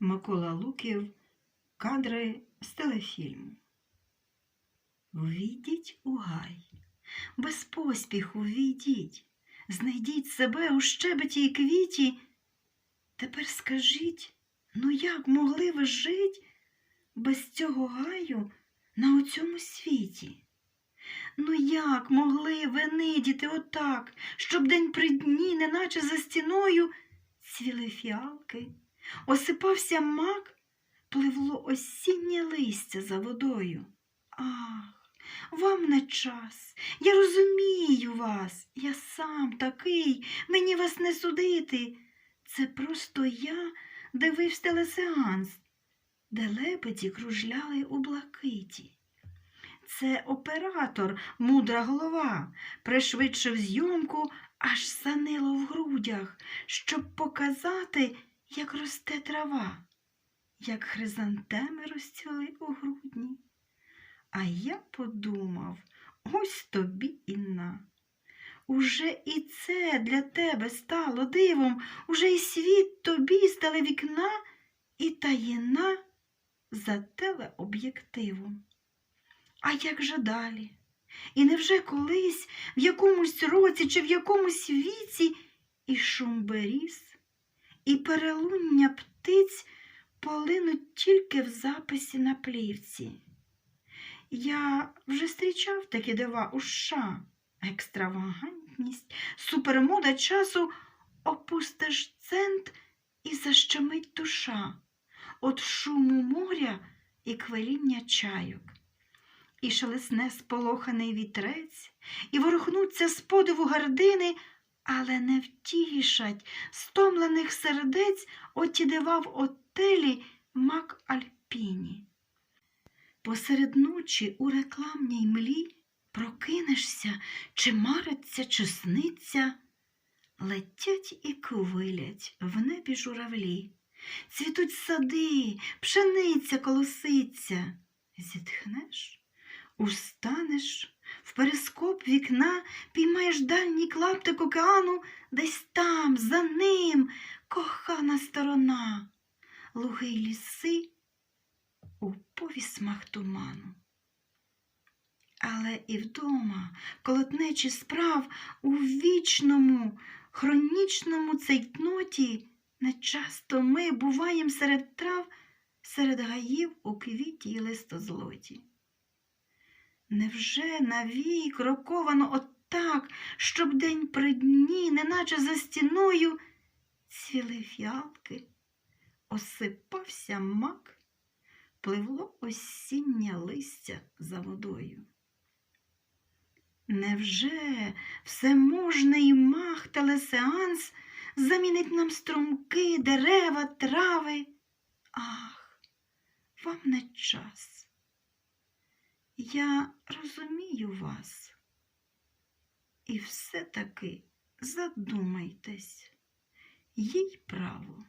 Микола Луків, кадри з телефільму. Війдіть у гай, без поспіху війдіть, знайдіть себе у щебеті і квіті. Тепер скажіть, ну як могли ви жить без цього гаю на оцьому світі? Ну як могли ви нидіти отак, щоб день при дні, неначе за стіною, цвіли фіалки, осипався мак, пливло осіннє листя за водою. Ах, вам не час, я розумію вас, я сам такий, мені вас не судити. Це просто я дивився телесеанс, де лебеді кружляли у блакиті. Це оператор, мудра голова, пришвидшив зйомку, аж санило в грудях, щоб показати, як росте трава, як хризантеми розцвіли у грудні. А я подумав, ось тобі і на. Уже і це для тебе стало дивом, уже і світ тобі з телевікна і таїна за телеоб'єктивом. А як же далі? І невже колись в якомусь році чи в якомусь віці і шум беріз, і перелуння птиць полинуть тільки в записі на плівці? Я вже зустрічав такі дива у США. Екстравагантність, супермода часу опустиш цент і защемить душа От шуму моря і квеління чайок. І шелесне сполоханий вітрець, і ворухнуться з подиву гардини, але не втішать стомлених сердець оті дива в отелі Мак Альпіні. Посеред ночі у рекламній млі прокинешся, чи мариться, чи сниться, летять і квилять в небі журавлі, цвітуть сади, пшениця колоситься, зітхнеш, устанеш, в перископ вікна піймаєш дальній клаптик океану, десь там, за ним, кохана сторона, луги й ліси у повісмах туману. Але і вдома, колотнечі справ у вічному, хронічному цейтноті нечасто ми буваєм серед трав, серед гаїв у квіті й листозлоті. Невже навік роковано отак, щоб день при дні, неначе за стіною, цвіли фіалки, осипався мак, пливло осіннє листя за водою? Невже всеможний мах телесеанс замінить нам струмки, дерева, трави? Ах, вам не час. Я розумію вас. І все-таки задумайтесь, їй право.